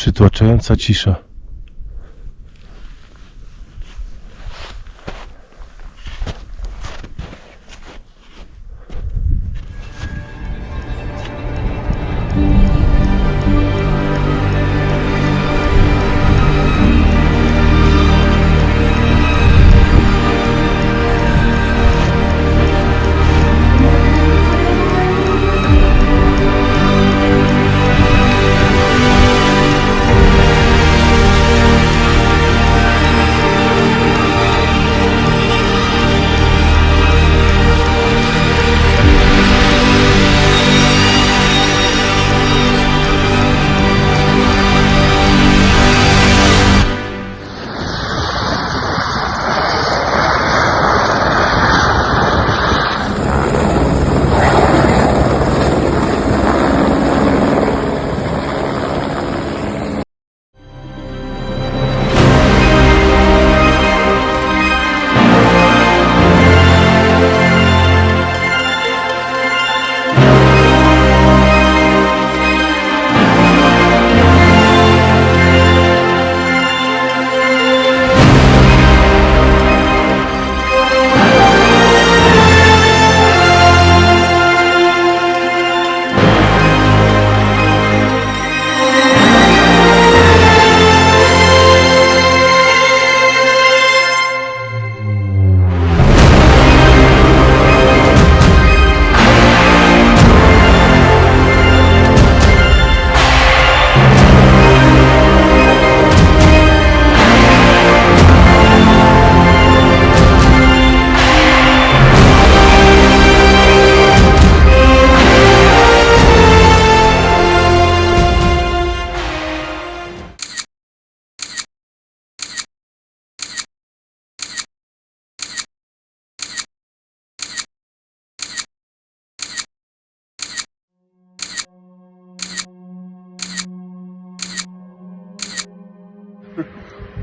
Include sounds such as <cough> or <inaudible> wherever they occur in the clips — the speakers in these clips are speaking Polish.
Przytłaczająca cisza.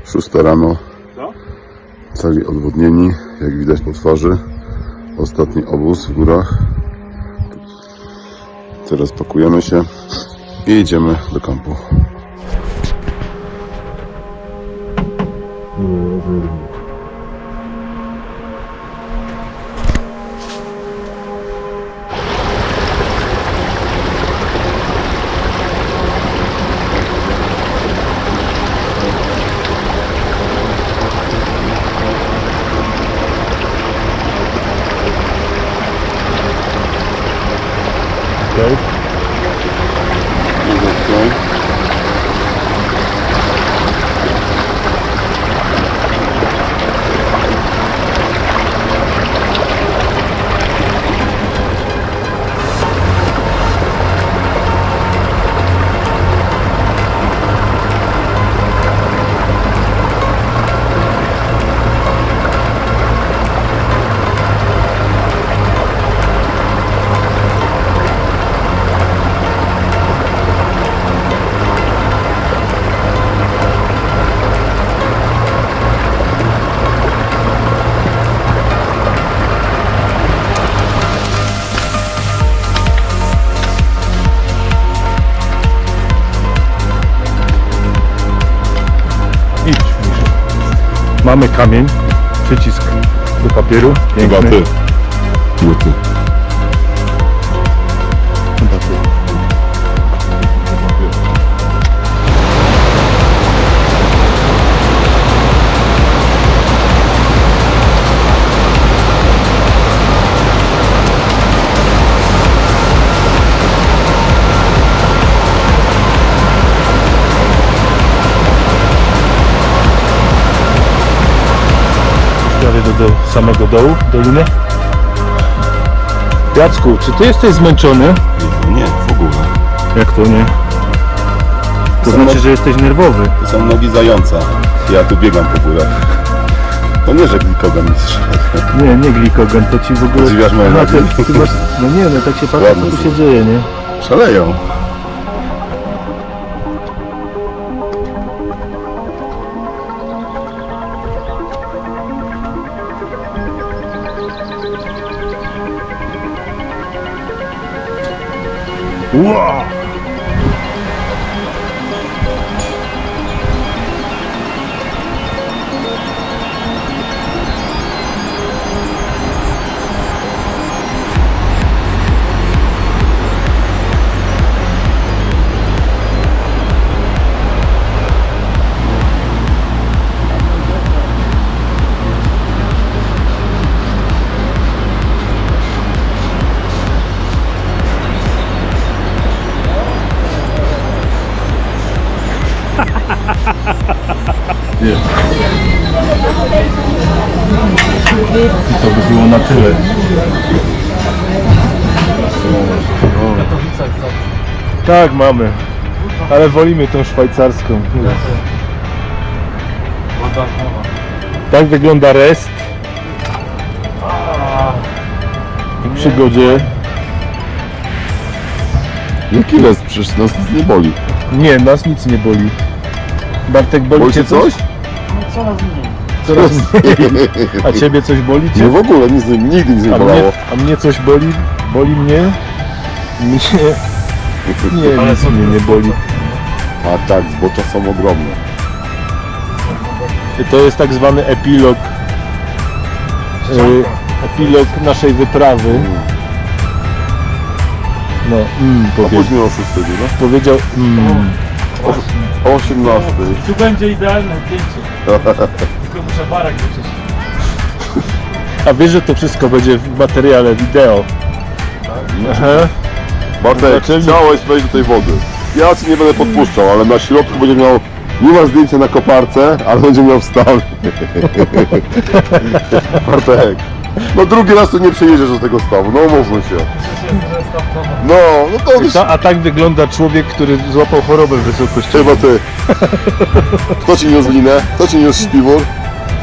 Szósta rano. Co? Cali odwodnieni, jak widać po twarzy. Ostatni obóz w górach. Teraz pakujemy się i idziemy do kampu. Mamy kamień, przycisk do papieru. Chyba Piękny. ty. Nie ty. Do, samego dołu, doliny. Jacku, czy ty jesteś zmęczony? Nie, w ogóle. Jak to nie? To znaczy, że jesteś nerwowy. To są nogi zająca. Ja tu biegam po górach. To nie, że glikoga mistrz. Nie, nie glikogen, to ci w ogóle... Podziwiasz moje Aha, nogi? ty, ty masz... No nie, no tak się Ładne co tu się dzieje, nie? Szaleją. 哇。Nie. I to by było na tyle. Tak, mamy. Ale wolimy tą szwajcarską. Tak wygląda rest. W przygodzie. Jaki les? Przecież nas nic nie boli. Nie, nas nic nie boli. Bartek, boli Boli cię cię coś? Coraz mniej. A ciebie coś boli cię? Nie w ogóle, nic, nie- nigdy nic nie A mnie, bolało. a mnie coś boli? Boli mnie? Mnie... Nie, nic mnie nie boli. A tak, zbocza są ogromne. To jest tak zwany epilog. Y, epilog naszej wyprawy. No, mm, A powie, później o 6 no? powiedział mm, 18. Tu będzie idealne zdjęcie. <laughs> Tylko muszę barak wyczyścić. A wiesz, że to wszystko będzie w materiale wideo. Aha. Bartek, Zobaczymy. chciałeś wejść do tej wody. Ja ci nie będę podpuszczał, ale na środku będzie miał... Nie ma zdjęcia na koparce, ale będzie miał wstaw. <laughs> Bartek, no drugi raz to nie przejedziesz do tego stawu, no umówmy się. No, no to już Ta, a tak wygląda człowiek, który złapał chorobę wysokościową. chyba ty. Kto ci niósł linę? Kto ci niósł śpiwór?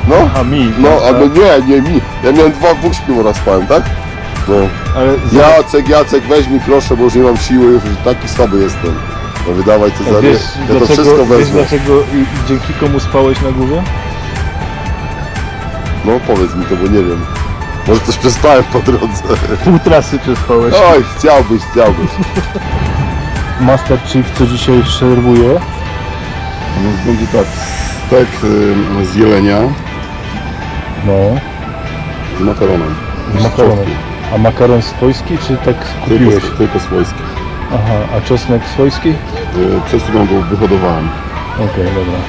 No, A mi. no, tak? albo nie, nie mi. Ja miałem dwa, dwóch śpiwór spałem, tak? No. Ale za, Jacek, Jacek, weź mi proszę, bo już nie mam siły, już taki słaby jestem. No wydawaj Cezary, wiesz, ja to dlaczego, wszystko wiesz wezmę. dlaczego i, i dzięki komu spałeś na górze? No powiedz mi to, bo nie wiem. Może coś przespałem po drodze. Pół trasy przespałeś. Oj, chciałbyś, chciałbyś. Master Chief co dzisiaj serwuje? No, będzie tak, stek y, z jelenia No, z makaronem. z makaronem. A makaron swojski, czy tak kupiłeś? Tylko, tylko swojski. Aha, a czosnek swojski? Y, przez którą go wyhodowałem. Okej, dobra.